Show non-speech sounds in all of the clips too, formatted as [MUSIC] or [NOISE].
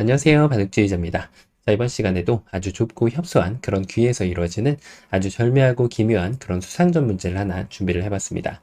안녕하세요. 바둑주의자입니다. 자, 이번 시간에도 아주 좁고 협소한 그런 귀에서 이루어지는 아주 절묘하고 기묘한 그런 수상전 문제를 하나 준비를 해봤습니다.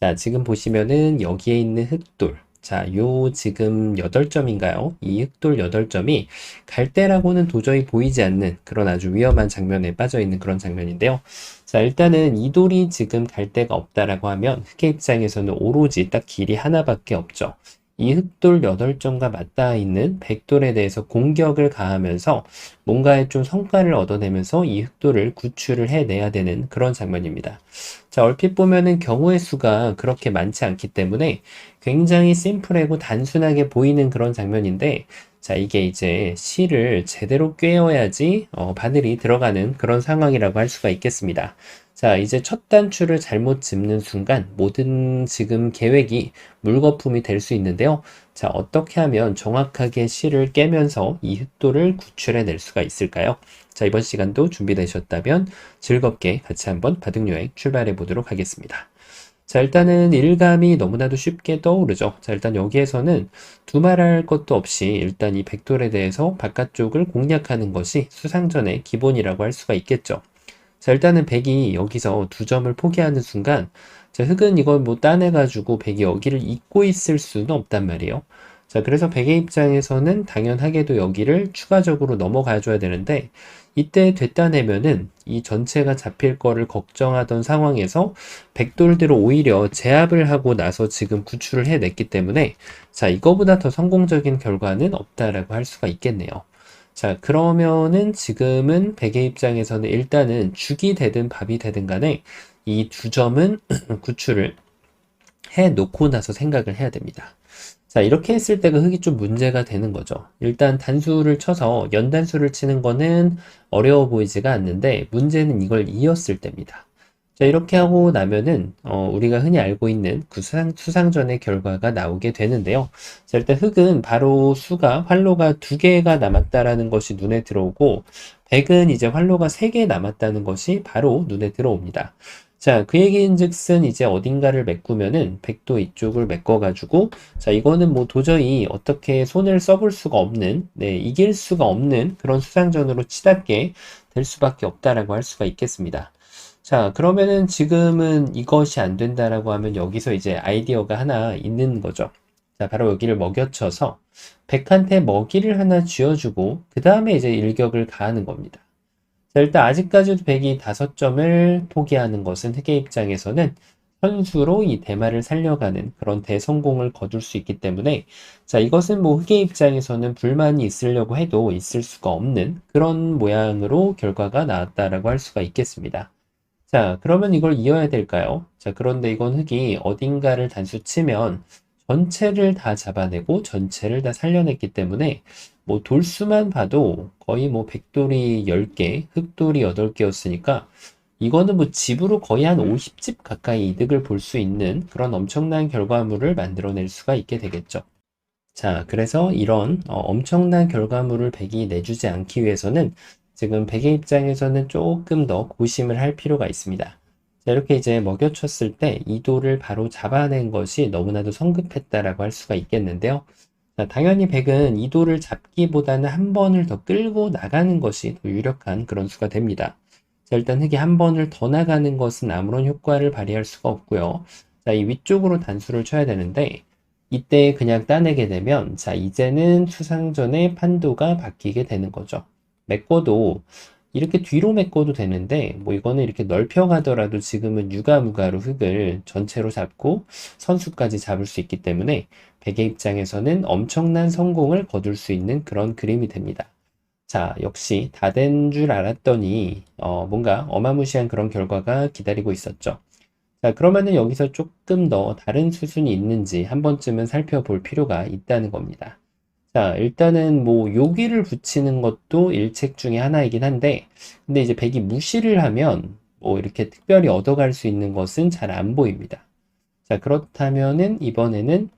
자, 지금 보시면은 여기에 있는 흑돌. 자, 요 지금 8점인가요? 이 흑돌 8점이 갈대라고는 도저히 보이지 않는 그런 아주 위험한 장면에 빠져 있는 그런 장면인데요. 자, 일단은 이 돌이 지금 갈대가 없다라고 하면 흑의 입장에서는 오로지 딱 길이 하나밖에 없죠. 이 흑돌 8점과 맞닿아 있는 백돌에 대해서 공격을 가하면서 뭔가의 좀 성과를 얻어내면서 이 흑돌을 구출을 해내야 되는 그런 장면입니다. 자, 얼핏 보면은 경우의 수가 그렇게 많지 않기 때문에 굉장히 심플하고 단순하게 보이는 그런 장면인데 자, 이게 이제 실을 제대로 꿰어야지 어, 바늘이 들어가는 그런 상황이라고 할 수가 있겠습니다. 자, 이제 첫 단추를 잘못 짚는 순간 모든 지금 계획이 물거품이 될 수 있는데요. 자, 어떻게 하면 정확하게 실을 깨면서 이 흑도를 구출해 낼 수가 있을까요? 자, 이번 시간도 준비되셨다면 즐겁게 같이 한번 바둑여행 출발해 보도록 하겠습니다. 자, 일단은 일감이 너무나도 쉽게 떠오르죠. 자, 일단 여기에서는 두말할 것도 없이 일단 이 백돌에 대해서 바깥쪽을 공략하는 것이 수상전의 기본이라고 할 수가 있겠죠. 자, 일단은 백이 여기서 두 점을 포기하는 순간, 자, 흑은 이걸 뭐 따내가지고 백이 여기를 잇고 있을 수는 없단 말이에요. 자, 그래서 백의 입장에서는 당연하게도 여기를 추가적으로 넘어가 줘야 되는데, 이때 됐다내면은 이 전체가 잡힐 거를 걱정하던 상황에서 백돌들을 오히려 제압을 하고 나서 지금 구출을 해냈기 때문에, 자, 이거보다 더 성공적인 결과는 없다라고 할 수가 있겠네요. 자, 그러면은 지금은 백의 입장에서는 일단은 죽이 되든 밥이 되든 간에 이 두 점은 [CLEARS THROAT] 구출을 해 놓고 나서 생각을 해야 됩니다. 자, 이렇게 했을 때가 흑이 좀 문제가 되는 거죠. 일단 단수를 쳐서 연단수를 치는 거는 어려워 보이지가 않는데 문제는 이걸 이었을 때입니다. 자, 이렇게 하고 나면은, 어, 우리가 흔히 알고 있는 그 수상, 수상전의 결과가 나오게 되는데요. 자, 일단 흑은 바로 수가, 활로가 두 개가 남았다라는 것이 눈에 들어오고, 백은 이제 활로가 세 개 남았다는 것이 바로 눈에 들어옵니다. 자, 그 얘기인 즉슨 이제 어딘가를 메꾸면은 백도 이쪽을 메꿔가지고, 자, 이거는 뭐 도저히 어떻게 손을 써볼 수가 없는, 네, 이길 수가 없는 그런 수상전으로 치닫게 될 수밖에 없다라고 할 수가 있겠습니다. 자, 그러면은 지금은 이것이 안 된다라고 하면 여기서 이제 아이디어가 하나 있는 거죠. 자, 바로 여기를 먹여쳐서 백한테 먹이를 하나 쥐어주고 그 다음에 이제 일격을 가하는 겁니다. 자, 일단 아직까지도 백이 다섯 점을 포기하는 것은 흑의 입장에서는 선수로 이 대마를 살려가는 그런 대성공을 거둘 수 있기 때문에 자 이것은 뭐 흑의 입장에서는 불만이 있으려고 해도 있을 수가 없는 그런 모양으로 결과가 나왔다라고 할 수가 있겠습니다. 자, 그러면 이걸 이어야 될까요? 자, 그런데 이건 흙이 어딘가를 단수 치면 전체를 다 잡아내고 전체를 다 살려냈기 때문에 뭐 돌수만 봐도 거의 뭐 백돌이 10개, 흑돌이 8개였으니까 이거는 뭐 집으로 거의 한 50집 가까이 이득을 볼 수 있는 그런 엄청난 결과물을 만들어낼 수가 있게 되겠죠. 자, 그래서 이런 어, 엄청난 결과물을 백이 내주지 않기 위해서는 지금 백의 입장에서는 조금 더 고심을 할 필요가 있습니다. 자, 이렇게 이제 먹여쳤을 때 이도를 바로 잡아낸 것이 너무나도 성급했다라고 할 수가 있겠는데요. 자, 당연히 백은 이도를 잡기보다는 한 번을 더 끌고 나가는 것이 더 유력한 그런 수가 됩니다. 자, 일단 흑이 한 번을 더 나가는 것은 아무런 효과를 발휘할 수가 없고요. 자, 이 위쪽으로 단수를 쳐야 되는데 이때 그냥 따내게 되면 자, 이제는 수상전의 판도가 바뀌게 되는 거죠. 메꿔도 이렇게 뒤로 메꿔도 되는데 뭐 이거는 이렇게 넓혀 가더라도 지금은 유가무가로 흙을 전체로 잡고 선수까지 잡을 수 있기 때문에 백의 입장에서는 엄청난 성공을 거둘 수 있는 그런 그림이 됩니다. 자, 역시 다 된 줄 알았더니 어, 뭔가 어마무시한 그런 결과가 기다리고 있었죠. 자, 그러면은 여기서 조금 더 다른 수순이 있는지 한 번쯤은 살펴볼 필요가 있다는 겁니다. 자, 일단은 뭐 여기를 붙이는 것도 일책 중에 하나이긴 한데, 근데 이제 백이 무시를 하면 뭐 이렇게 특별히 얻어갈 수 있는 것은 잘 안 보입니다. 자, 그렇다면은 이번에는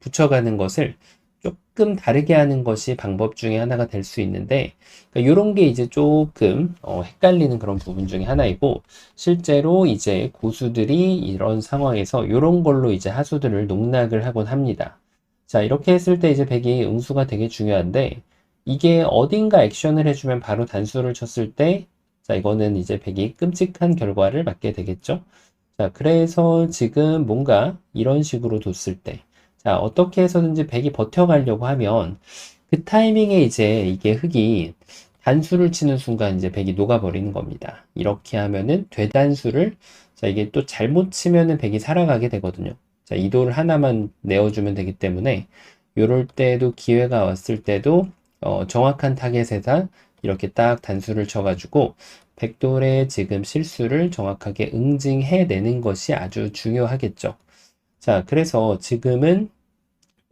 붙여가는 것을 조금 다르게 하는 것이 방법 중에 하나가 될 수 있는데, 그러니까 이런 게 이제 조금 어, 헷갈리는 그런 부분 중에 하나이고, 실제로 이제 고수들이 이런 상황에서 이런 걸로 이제 하수들을 농락을 하곤 합니다. 자, 이렇게 했을 때 이제 백이 응수가 되게 중요한데, 이게 어딘가 액션을 해주면 바로 단수를 쳤을 때, 자, 이거는 이제 백이 끔찍한 결과를 맞게 되겠죠? 자, 그래서 지금 뭔가 이런 식으로 뒀을 때, 자, 어떻게 해서든지 백이 버텨가려고 하면, 그 타이밍에 이제 이게 흙이 단수를 치는 순간 이제 백이 녹아버리는 겁니다. 이렇게 하면은 되단수를, 자, 이게 또 잘못 치면은 백이 살아가게 되거든요. 자, 이돌 하나만 내어주면 되기 때문에, 요럴 때도 기회가 왔을 때도, 어, 정확한 타겟에다 이렇게 딱 단수를 쳐가지고, 백돌의 지금 실수를 정확하게 응징해내는 것이 아주 중요하겠죠. 자, 그래서 지금은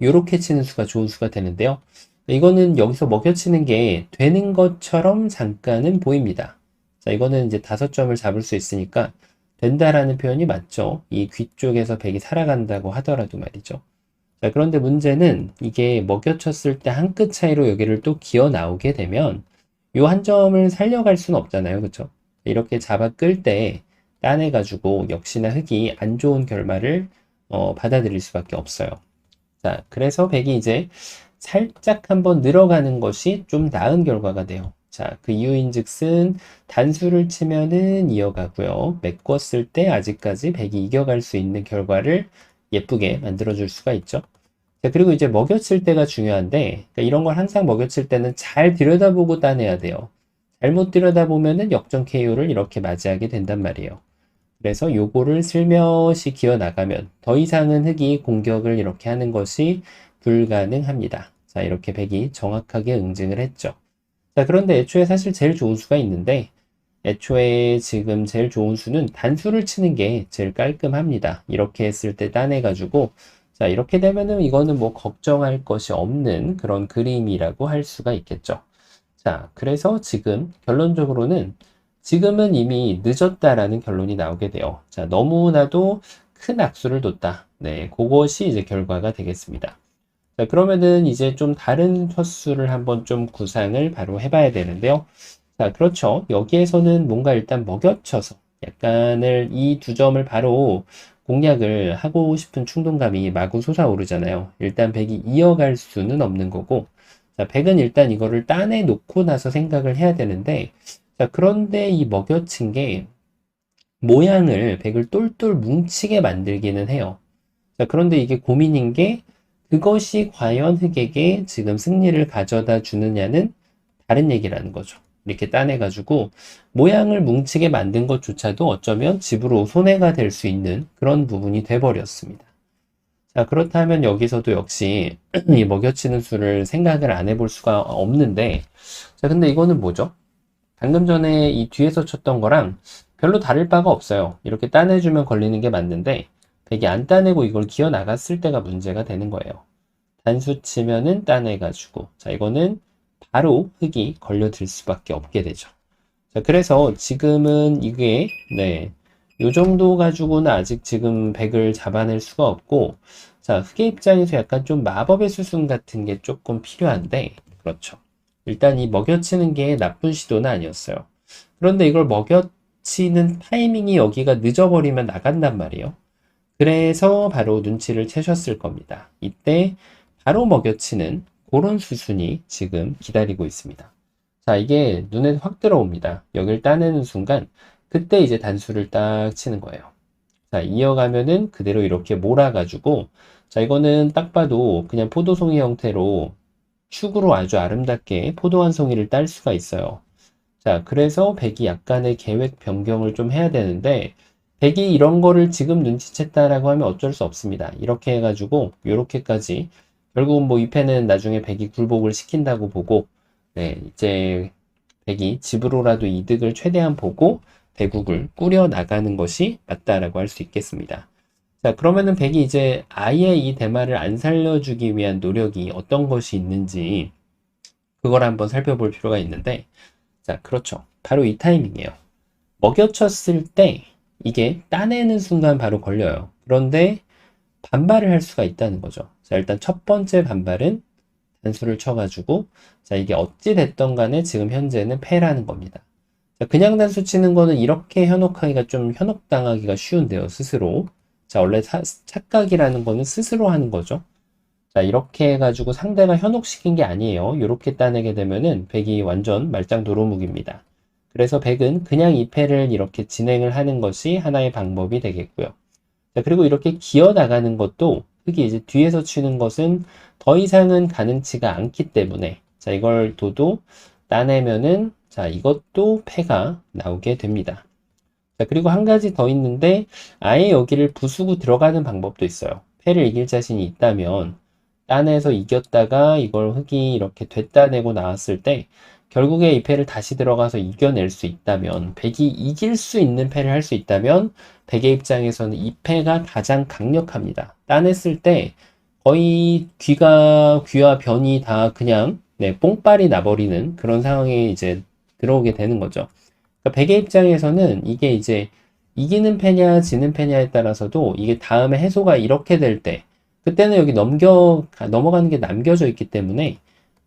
요렇게 치는 수가 좋은 수가 되는데요. 이거는 여기서 먹여치는 게 되는 것처럼 잠깐은 보입니다. 자, 이거는 이제 다섯 점을 잡을 수 있으니까 된다라는 표현이 맞죠. 이 귀 쪽에서 백이 살아간다고 하더라도 말이죠. 자, 그런데 문제는 이게 먹여쳤을 때 한 끗 차이로 여기를 또 기어 나오게 되면 요한 점을 살려갈 수는 없잖아요. 그쵸? 이렇게 잡아 끌 때 따내가지고 역시나 흙이 안 좋은 결말을 어, 받아들일 수밖에 없어요. 자, 그래서 백이 이제 살짝 한번 늘어가는 것이 좀 나은 결과가 돼요. 자, 그 이유인 즉슨 단수를 치면은 이어가고요. 메꿨을 때 아직까지 백이 이겨갈 수 있는 결과를 예쁘게 만들어줄 수가 있죠. 자, 그리고 이제 먹여칠 때가 중요한데, 그러니까 이런 걸 항상 먹여칠 때는 잘 들여다보고 따내야 돼요. 잘못 들여다보면은 역전 KO를 이렇게 맞이하게 된단 말이에요. 그래서 요거를 슬며시 기어 나가면 더 이상은 흙이 공격을 이렇게 하는 것이 불가능합니다. 자, 이렇게 백이 정확하게 응징을 했죠. 자, 그런데 애초에 사실 제일 좋은 수가 있는데, 애초에 지금 제일 좋은 수는 단수를 치는 게 제일 깔끔합니다. 이렇게 했을 때 따내가지고, 자, 이렇게 되면은 이거는 뭐 걱정할 것이 없는 그런 그림이라고 할 수가 있겠죠. 자, 그래서 지금 결론적으로는 지금은 이미 늦었다라는 결론이 나오게 돼요. 자, 너무나도 큰 악수를 뒀다. 네, 그것이 이제 결과가 되겠습니다. 자, 그러면은 이제 좀 다른 헛수를 한번 좀 구상을 바로 해봐야 되는데요. 자, 그렇죠. 여기에서는 뭔가 일단 먹여쳐서 약간을 이 두 점을 바로 공략을 하고 싶은 충동감이 마구 솟아오르잖아요. 일단 백이 이어갈 수는 없는 거고, 자, 백은 일단 이거를 따내 놓고 나서 생각을 해야 되는데, 자, 그런데 이 먹여친 게 모양을 백을 똘똘 뭉치게 만들기는 해요. 자, 그런데 이게 고민인 게 그것이 과연 흑에게 지금 승리를 가져다 주느냐는 다른 얘기라는 거죠. 이렇게 따내가지고 모양을 뭉치게 만든 것조차도 어쩌면 집으로 손해가 될 수 있는 그런 부분이 돼버렸습니다. 자, 그렇다면 여기서도 역시 [CLEARS THROAT] 이 먹여치는 수를 생각을 안 해볼 수가 없는데, 자, 근데 이거는 뭐죠? 방금 전에 이 뒤에서 쳤던 거랑 별로 다를 바가 없어요. 이렇게 따내주면 걸리는 게 맞는데, 백이 안 따내고 이걸 기어 나갔을 때가 문제가 되는 거예요. 단수 치면은 따내가지고, 자, 이거는 바로 흙이 걸려들 수밖에 없게 되죠. 자, 그래서 지금은 이게, 네, 요 정도 가지고는 아직 지금 백을 잡아낼 수가 없고, 자, 흑의 입장에서 약간 좀 마법의 수순 같은 게 조금 필요한데, 그렇죠. 일단 이 먹여치는 게 나쁜 시도는 아니었어요. 그런데 이걸 먹여치는 타이밍이 여기가 늦어버리면 나간단 말이에요. 그래서 바로 눈치를 채셨을 겁니다. 이때 바로 먹여치는 그런 수순이 지금 기다리고 있습니다. 자, 이게 눈에 확 들어옵니다. 여길 따내는 순간 그때 이제 단수를 딱 치는 거예요. 자, 이어가면은 그대로 이렇게 몰아가지고 자, 이거는 딱 봐도 그냥 포도송이 형태로 축으로 아주 아름답게 포도 한 송이를 딸 수가 있어요. 자, 그래서 백이 약간의 계획 변경을 좀 해야 되는데 백이 이런 거를 지금 눈치챘다라고 하면 어쩔 수 없습니다. 이렇게 해가지고 이렇게까지 결국은 뭐 이 패는 나중에 백이 굴복을 시킨다고 보고 네, 이제 백이 집으로라도 이득을 최대한 보고 대국을 꾸려 나가는 것이 맞다라고 할 수 있겠습니다. 자, 그러면은 백이 이제 아예 이 대마를 안 살려주기 위한 노력이 어떤 것이 있는지 그걸 한번 살펴볼 필요가 있는데, 자, 그렇죠. 바로 이 타이밍이에요. 먹여쳤을 때 이게 따내는 순간 바로 걸려요. 그런데 반발을 할 수가 있다는 거죠. 자, 일단 첫 번째 반발은 단수를 쳐가지고, 자, 이게 어찌 됐던 간에 지금 현재는 패라는 겁니다. 자, 그냥 단수 치는 거는 이렇게 현혹하기가 좀 현혹당하기가 쉬운데요, 스스로. 자, 원래 사, 착각이라는 거는 스스로 하는 거죠. 자, 이렇게 해가지고 상대가 현혹시킨 게 아니에요. 이렇게 따내게 되면은 백이 완전 말짱 도루묵입니다. 그래서 백은 그냥 이 패를 이렇게 진행을 하는 것이 하나의 방법이 되겠고요. 자, 그리고 이렇게 기어 나가는 것도 흙이 이제 뒤에서 치는 것은 더 이상은 가능치가 않기 때문에 자, 이걸 도도 따내면은 자, 이것도 패가 나오게 됩니다. 자, 그리고 한 가지 더 있는데 아예 여기를 부수고 들어가는 방법도 있어요. 패를 이길 자신이 있다면 따내서 이겼다가 이걸 흙이 이렇게 됐다내고 나왔을 때 결국에 이 패를 다시 들어가서 이겨낼 수 있다면 백이 이길 수 있는 패를 할 수 있다면 백의 입장에서는 이 패가 가장 강력합니다. 따냈을 때 거의 귀가 귀와 변이 다 그냥 네, 뽕빨이 나버리는 그런 상황에 이제 들어오게 되는 거죠. 그러니까 백의 입장에서는 이게 이제 이기는 패냐 지는 패냐에 따라서도 이게 다음에 해소가 이렇게 될 때 그때는 여기 넘겨 넘어가는 게 남겨져 있기 때문에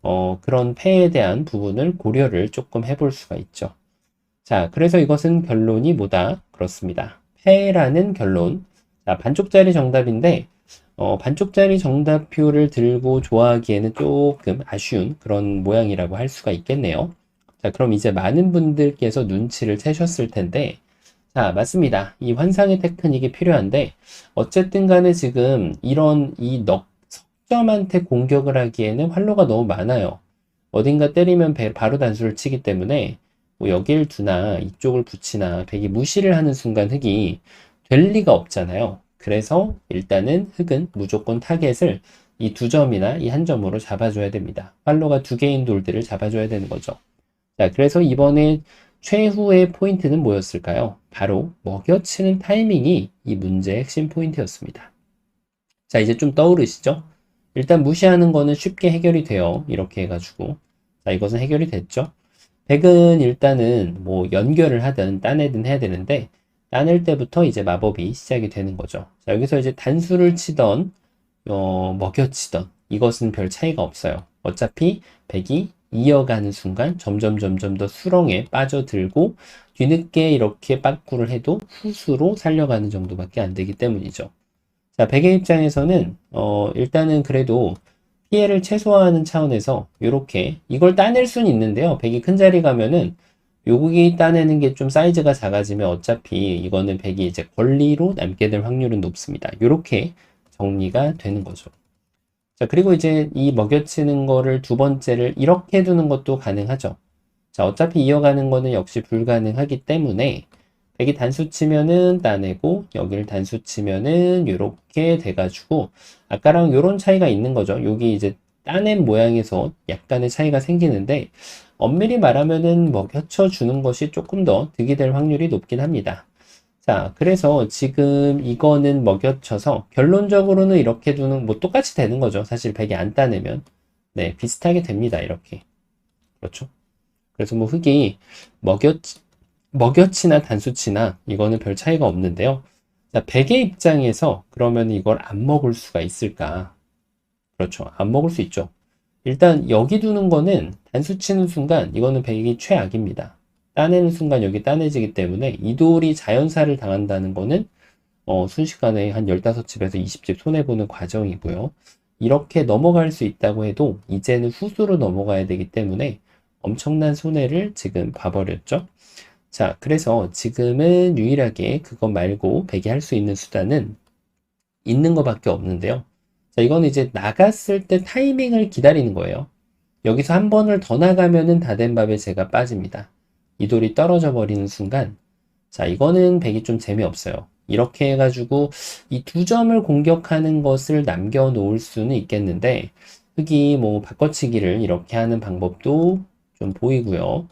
어, 그런 패에 대한 부분을 고려를 조금 해볼 수가 있죠. 자, 그래서 이것은 결론이 뭐다? 그렇습니다. 패라는 결론. 자, 반쪽짜리 정답인데, 어, 반쪽짜리 정답표를 들고 좋아하기에는 조금 아쉬운 그런 모양이라고 할 수가 있겠네요. 자, 그럼 이제 많은 분들께서 눈치를 채셨을 텐데, 자, 맞습니다. 이 환상의 테크닉이 필요한데, 어쨌든 간에 지금 이런 이 넉, 석점한테 공격을 하기에는 활로가 너무 많아요. 어딘가 때리면 바로 단수를 치기 때문에, 뭐 여길 두나 이쪽을 붙이나 되게 무시를 하는 순간 흙이 될 리가 없잖아요. 그래서 일단은 흙은 무조건 타겟을 이 두 점이나 이 한 점으로 잡아줘야 됩니다. 팔로가 두 개인 돌들을 잡아줘야 되는 거죠. 자, 그래서 이번에 최후의 포인트는 뭐였을까요? 바로 먹여치는 타이밍이 이 문제의 핵심 포인트였습니다. 자, 이제 좀 떠오르시죠? 일단 무시하는 거는 쉽게 해결이 돼요. 이렇게 해가지고. 자, 이것은 해결이 됐죠? 백은 일단은 뭐 연결을 하든 따내든 해야 되는데 따낼 때부터 이제 마법이 시작이 되는 거죠. 자, 여기서 이제 단수를 치던 어, 먹여치던 이것은 별 차이가 없어요. 어차피 백이 이어가는 순간 점점 점점 더 수렁에 빠져들고 뒤늦게 이렇게 빠꾸를 해도 후수로 살려가는 정도밖에 안 되기 때문이죠. 자, 백의 입장에서는 어, 일단은 그래도 피해를 최소화하는 차원에서 이렇게 이걸 따낼 수는 있는데요. 백이 큰 자리 가면은 요기 따내는 게 좀 사이즈가 작아지면 어차피 이거는 백이 이제 권리로 남게 될 확률은 높습니다. 이렇게 정리가 되는 거죠. 자, 그리고 이제 이 먹여치는 거를 두 번째를 이렇게 두는 것도 가능하죠. 자, 어차피 이어가는 거는 역시 불가능하기 때문에 백이 단수 치면은 따내고 여기를 단수 치면은 이렇게 돼가지고 아까랑 이런 차이가 있는 거죠. 여기 이제 따낸 모양에서 약간의 차이가 생기는데 엄밀히 말하면은 먹여쳐 주는 것이 조금 더 득이 될 확률이 높긴 합니다. 자, 그래서 지금 이거는 먹여쳐서 결론적으로는 이렇게 두는 뭐 똑같이 되는 거죠. 사실 백이 안 따내면 네 비슷하게 됩니다. 이렇게 그렇죠. 그래서 뭐 흙이 먹여 먹여치나 단수치나 이거는 별 차이가 없는데요. 자, 백의 입장에서 그러면 이걸 안 먹을 수가 있을까? 그렇죠. 안 먹을 수 있죠. 일단 여기 두는 거는 단수 치는 순간 이거는 백이 최악입니다. 따내는 순간 여기 따내지기 때문에 이 돌이 자연사를 당한다는 거는 어, 순식간에 한 15집에서 20집 손해보는 과정이고요. 이렇게 넘어갈 수 있다고 해도 이제는 후수로 넘어가야 되기 때문에 엄청난 손해를 지금 봐버렸죠. 자, 그래서 지금은 유일하게 그것 말고 백이 할 수 있는 수단은 있는 것밖에 없는데요. 자, 이건 이제 나갔을 때 타이밍을 기다리는 거예요. 여기서 한 번을 더 나가면은 다 된 밥에 제가 빠집니다. 이 돌이 떨어져 버리는 순간, 자, 이거는 백이 좀 재미없어요. 이렇게 해가지고 이 두 점을 공격하는 것을 남겨 놓을 수는 있겠는데, 흙이 뭐 바꿔치기를 이렇게 하는 방법도 좀 보이고요.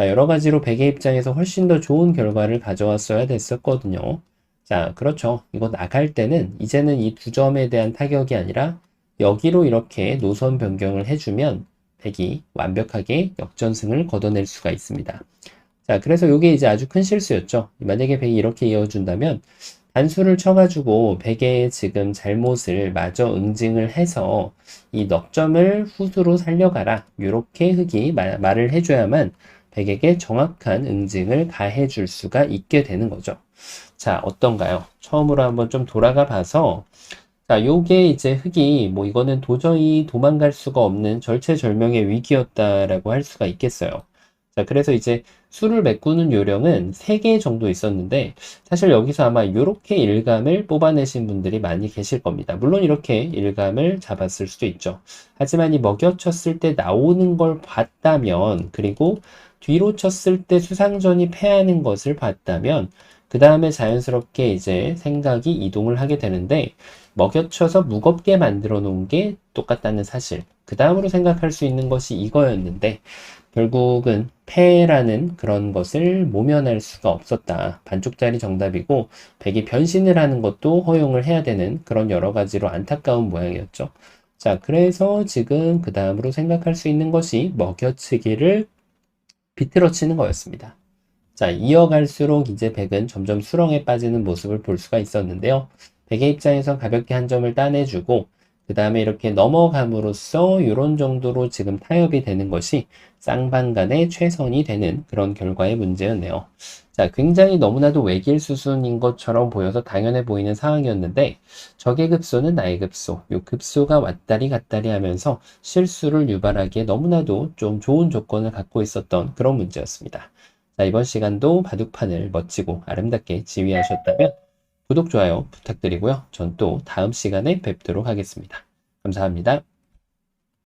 자, 여러 가지로 백의 입장에서 훨씬 더 좋은 결과를 가져왔어야 됐었거든요. 자, 그렇죠. 이거 나갈 때는 이제는 이 두 점에 대한 타격이 아니라 여기로 이렇게 노선 변경을 해주면 백이 완벽하게 역전승을 거둬낼 수가 있습니다. 자, 그래서 이게 이제 아주 큰 실수였죠. 만약에 백이 이렇게 이어준다면 단수를 쳐가지고 백의 지금 잘못을 마저 응징을 해서 이 넉점을 후수로 살려가라. 이렇게 흑이 말을 해줘야만 백에게 정확한 응징을 가해 줄 수가 있게 되는 거죠. 자, 어떤가요? 처음으로 한번 좀 돌아가 봐서 자, 요게 이제 흑이 뭐 이거는 도저히 도망갈 수가 없는 절체절명의 위기였다라고 할 수가 있겠어요. 자, 그래서 이제 수를 메꾸는 요령은 3개 정도 있었는데 사실 여기서 아마 이렇게 일감을 뽑아내신 분들이 많이 계실 겁니다. 물론 이렇게 일감을 잡았을 수도 있죠. 하지만 이 먹여쳤을 때 나오는 걸 봤다면 그리고 뒤로 쳤을 때 수상전이 패하는 것을 봤다면 그 다음에 자연스럽게 이제 생각이 이동을 하게 되는데 먹여쳐서 무겁게 만들어 놓은 게 똑같다는 사실. 그 다음으로 생각할 수 있는 것이 이거였는데 결국은 패라는 그런 것을 모면할 수가 없었다. 반쪽짜리 정답이고 백이 변신을 하는 것도 허용을 해야 되는 그런 여러 가지로 안타까운 모양이었죠. 자, 그래서 지금 그 다음으로 생각할 수 있는 것이 먹여치기를 비틀어 치는 거였습니다. 자, 이어갈수록 이제 백은 점점 수렁에 빠지는 모습을 볼 수가 있었는데요. 백의 입장에서 가볍게 한 점을 따내주고 그 다음에 이렇게 넘어감으로써 이런 정도로 지금 타협이 되는 것이 쌍방간의 최선이 되는 그런 결과의 문제였네요. 자, 굉장히 너무나도 외길 수순인 것처럼 보여서 당연해 보이는 상황이었는데 적의 급소는 나의 급소, 요 급소가 왔다리 갔다리 하면서 실수를 유발하기에 너무나도 좀 좋은 조건을 갖고 있었던 그런 문제였습니다. 자, 이번 시간도 바둑판을 멋지고 아름답게 지휘하셨다면 구독, 좋아요 부탁드리고요. 전 또 다음 시간에 뵙도록 하겠습니다. 감사합니다.